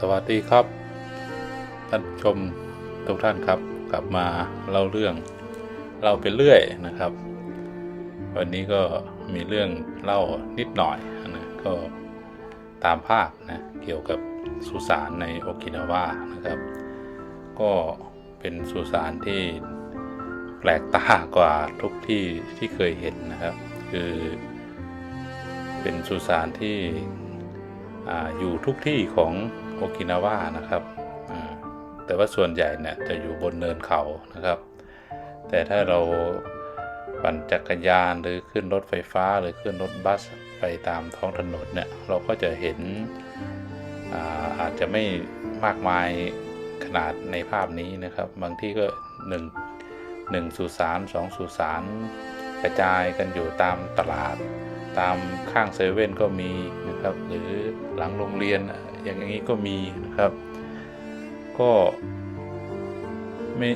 สวัสดีครับ ท่านชมทุกท่านครับ กลับมาเล่าเรื่องเล่าไปเรื่อยนะครับ วันนี้ก็มีเรื่องเล่านิดหน่อยนะก็ตามภาพนะเกี่ยวกับสุสานในโอกินาวานะครับ ก็เป็นสุสานที่แปลกตากว่าทุกที่ที่เคยเห็นนะครับ คือเป็นสุสานที่ออยู่ทุกที่ของ โอกินาวานะครับแต่ว่าส่วนใหญ่เนี่ยจะอยู่บนเนินเขานะครับ แต่ถ้าเราปั่นจักรยานหรือขึ้นรถไฟฟ้าหรือขึ้นรถบัสไปตามท้องถนนเนี่ยเราก็จะเห็นอาอาจจะไม่มากมายขนาดในภาพนี้นะครับ บางที่ก็หนึ่งหนึ่งสุสานสองสุสานกระจายกันอยู่ตามตลาด ตามข้างเซเว่นก็มี นะครับหรือหลังโรงเรียนอย่างนี้ก็มีนะครับ ก็ไม่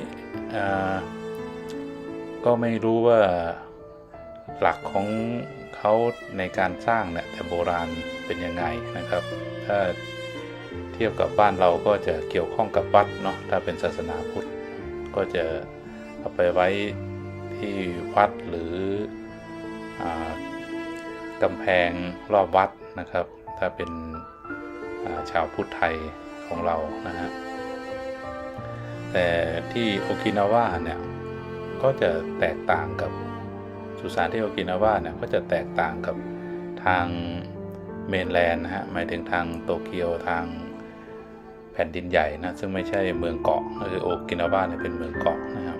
ก็ไม่รู้ว่าหลักของเขาในการสร้างเนี่ยแต่โบราณเป็นยังไงนะครับ ถ้าเทียบกับบ้านเราก็จะเกี่ยวข้องกับวัดเนาะถ้าเป็นศาสนาพุทธก็จะเอาไปไว้ที่วัดหรืออ่ากำแพงรอบวัด นะครับ ถ้าเป็นชาวพุทธไทยของเรานะฮะแต่ที่โอกินาวาเนี่ยก็จะแตกต่างกับสุสานที่โอกินาวาเนี่ยก็จะแตกต่างกับทางเมนแลนด์นะฮะหมายถึงทางโตเกียวทางแผ่นดินใหญ่นะซึ่งไม่ใช่เมืองเกาะก็คือโอกินาวาเนี่ยเป็นเมืองเกาะนะครับ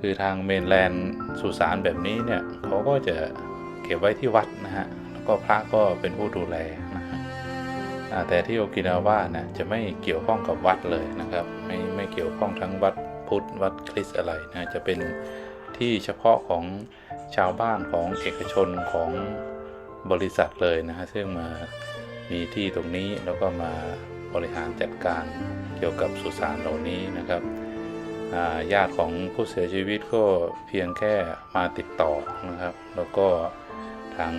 คือทางเมนแลนด์สุสานแบบนี้เนี่ยเขาก็จะเก็บไว้ที่วัดนะฮะ ก็พระก็เป็นผู้ดูแลนะฮะแต่ที่โอกินาวานะจะไม่เกี่ยวข้องกับวัดเลยนะครับ ไม่ไม่เกี่ยวข้องทั้งวัดพุทธวัดคริสต์อะไรนะจะเป็นที่เฉพาะของชาวบ้านของเอกชนของบริษัทเลยนะฮะซึ่งมามีที่ตรงนี้แล้วก็มาบริหารจัดการเกี่ยวกับสุสานเหล่านี้นะครับญาติของผู้เสียชีวิตก็เพียงแค่มาติดต่อนะครับ แล้วก็ทาง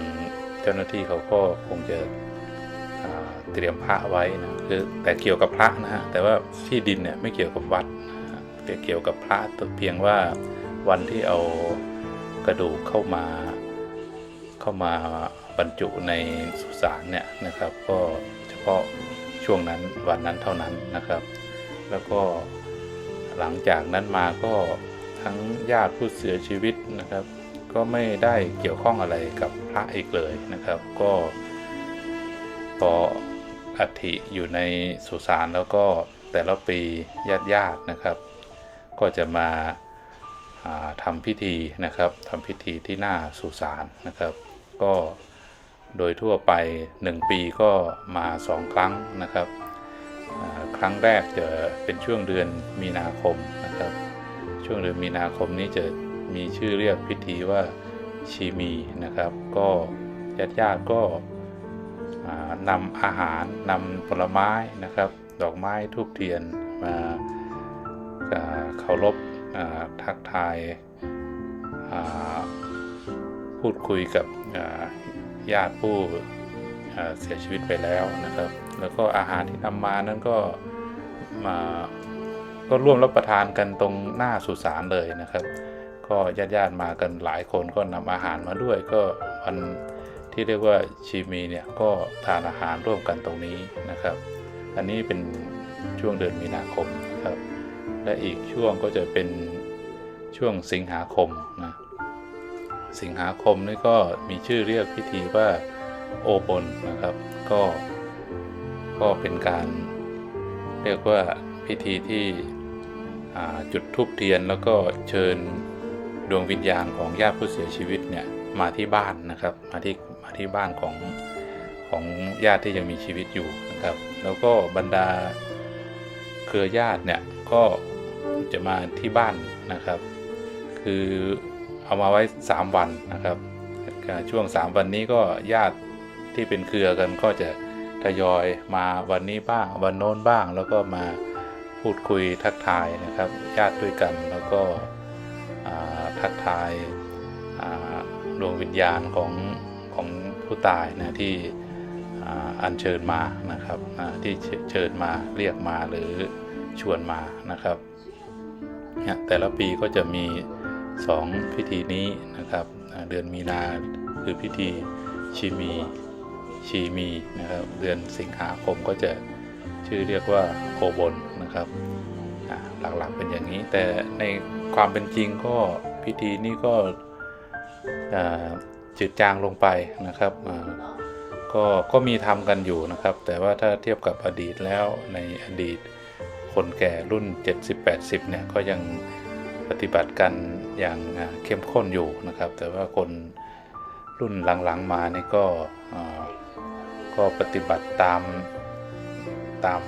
เจ้าหน้าที่เขาก็คงจะเตรียมพระไว้นะคือแต่เกี่ยวกับพระนะฮะแต่ว่าที่ดินเนี่ยไม่เกี่ยวกับวัดแต่เกี่ยวกับพระเพียงว่าวันที่เอากระดูกเข้ามาเข้ามาบรรจุในสุสานเนี่ยนะครับ ก็เฉพาะช่วงนั้นวันนั้นเท่านั้นนะครับ แล้วก็หลังจากนั้นมาก็ทั้งญาติผู้เสียชีวิตนะครับ ก็ไม่ได้เกี่ยวข้องอะไรกับพระอีกเลยนะครับ ก็พออัฐิอยู่ในสุสานแล้วก็แต่ละปีญาติญาติๆนะครับ ก็จะมาาทำพิธีนะครับทำพิธีที่หน้าสุสานนะครับ ก็โดยทั่วไป 1 ปีก็มาสองครั้งนะครับ ครั้งแรกจะเป็นช่วงเดือนมีนาคมนะครับ ช่วงเดือนมีนาคมนี้จะ มีชื่อเรียกพิธีว่าชีมีนะครับ ก็ญาติญาติก็นำอาหารนำผลไม้นะครับ ดอกไม้ทูบเทียนมาเคารพทักทายาพูดคุยกับญาติผู้เสียชีวิตไปแล้วนะครับ แล้วก็อาหารที่นำมานั้นก็มาก็ร่วมรับประทานกันตรงหน้าสุสานเลยนะครับ ก็ญาติญาติๆมากันหลายคนก็นำอาหารมาด้วยก็วันที่เรียกว่าชีมีเนี่ยก็ทานอาหารร่วมกันตรงนี้นะครับ อันนี้เป็นช่วงเดือนมีนาคมครับ และอีกช่วงก็จะเป็นช่วงสิงหาคมนะสิงหาคมนี่ก็มีชื่อเรียกพิธีว่าโอบนนะครับ ก็ก็เป็นการเรียกว่าพิธีที่จุดธูปเทียนแล้วก็เชิญ ดวงวิญญาณของญาติผู้เสียชีวิตเนี่ยมาที่บ้านนะครับมาที่มาที่บ้านของของญาติที่ยังมีชีวิตอยู่นะครับ แล้วก็บรรดาเครือญาติเนี่ยก็จะมาที่บ้านนะครับ คือเอามาไว้ 3 วันนะครับ ช่วง 3 วันนี้ก็ญาติที่เป็นเครือกันก็จะทยอยมาวันนี้บ้างวันโน้นบ้าง แล้วก็มาพูดคุยทักทายนะครับ ญาติด้วยกันแล้วก็ ทักทายดวงวิญญาณของของผู้ตายนะที่อ่อ่าอัญเชิญมานะครับที่เชิญมาเรียกมาหรือชวนมานะครับเนี่ยแต่ละปีก็จะมี 2 พิธีนี้นะครับเดือนมีนาคือพิธีชีมีชีมีนะครับเดือนสิงหาคมก็จะชื่อเรียกว่าโอบนนะครับหลักๆเป็นอย่างนี้แต่ในความเป็นจริงก็ พิธีนี้ก็จืดจางลงไปนะครับก็ก็มีทำกันอยู่นะครับ แต่ว่าถ้าเทียบกับอดีตแล้วในอดีตคนแก่รุ่น 70-80 เนี่ยก็ยังปฏิบัติกันอย่างเข้มข้นอยู่นะครับ แต่ว่าคนรุ่นหลังๆมานี่ก็ก็ปฏิบัติตามตาม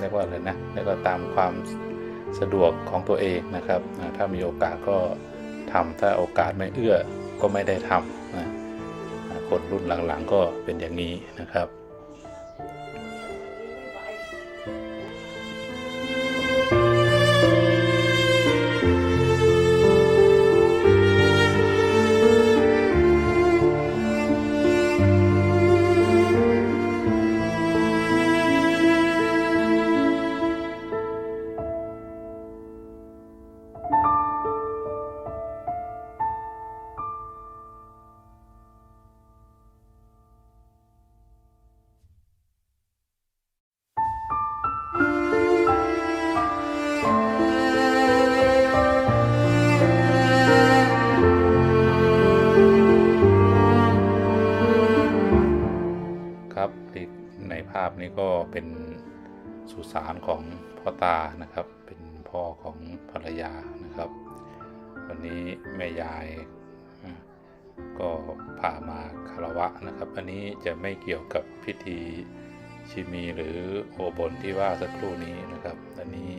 เรียกว่าอะไรนะเรียกว่าตามความสะดวกของตัวเองนะครับ ถ้ามีโอกาสก็ ทำถ้าโอกาสไม่เอื้อก็ไม่ได้ทำนะคนรุ่นหลังๆก็เป็นอย่างนี้นะครับ ครับที่ในภาพนี้ก็เป็นสุสานของพ่อตานะครับ เป็นพ่อของภรรยานะครับ วันนี้แม่ยายก็พามาคารวะนะครับ อันนี้จะไม่เกี่ยวกับพิธีชิมีหรือโอบนที่ว่าสักครู่นี้นะครับ อันนี้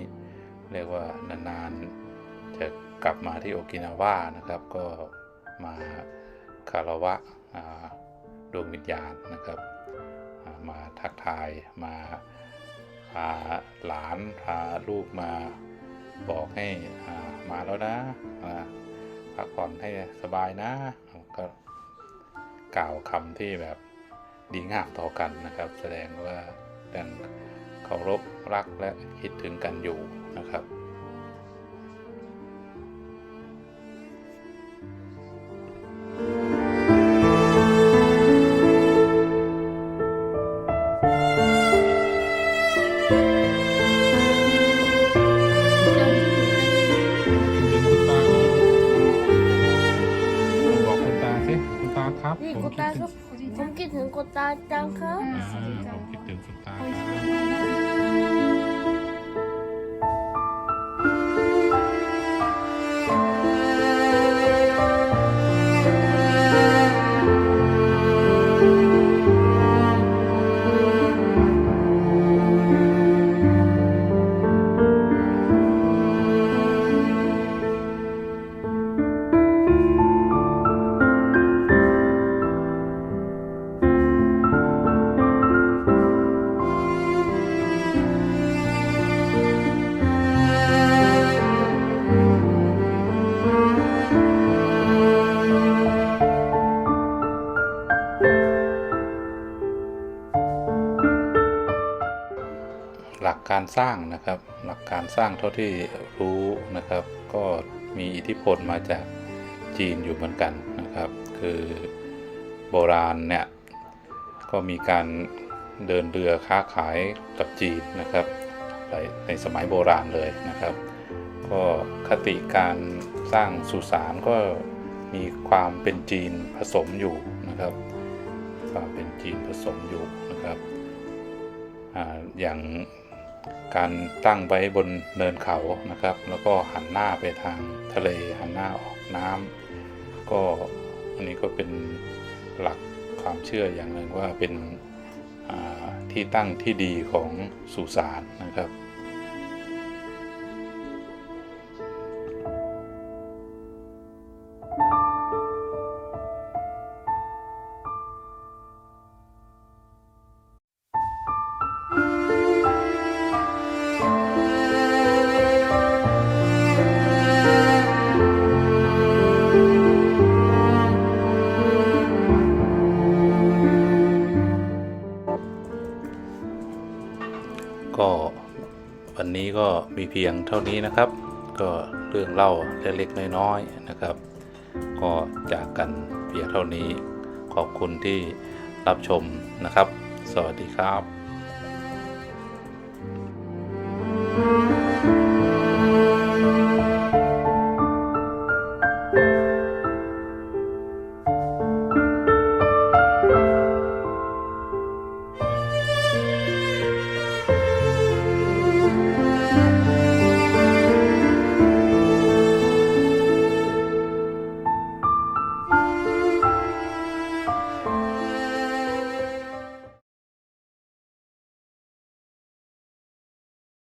เรียกว่านานๆจะกลับมาที่โอกินาว่านะครับ ก็มาคารวะดวงวิญญาณนะครับ มาทักทายมาพาหลานพาลูกมาบอกให้มาแล้วนะพักผ่อนให้สบายนะก็กล่าวคำที่แบบดีงามต่อกันนะครับ แสดงว่ายังเคารพรักและคิดถึงกันอยู่นะครับ ครับนี่ผมคุณคิด หลักการสร้างนะครับ หลักการสร้างเท่าที่รู้นะครับ ก็มีอิทธิพลมาจากจีนอยู่เหมือนกันนะครับ คือโบราณเนี่ยก็มีการเดินเรือค้าขายกับจีนนะครับในในสมัยโบราณเลยนะครับ ก็คติการสร้างสุสานก็มีความเป็นจีนผสมอยู่นะครับความเป็นจีนผสมอยู่นะครับออย่าง การตั้งไว้บนเนินเขานะครับ แล้วก็หันหน้าไปทางทะเลหันหน้าออกน้ำก็อันนี้ก็เป็นหลักความเชื่ออย่างหนึ่งว่าเป็นที่ตั้งที่ดีของสุสานนะครับ มีเพียงเท่านี้นะครับ ก็เรื่องเล่าเล็กๆน้อยๆนะครับ ก็จากกันเพียงเท่านี้ ขอบคุณที่รับชมนะครับ สวัสดีครับ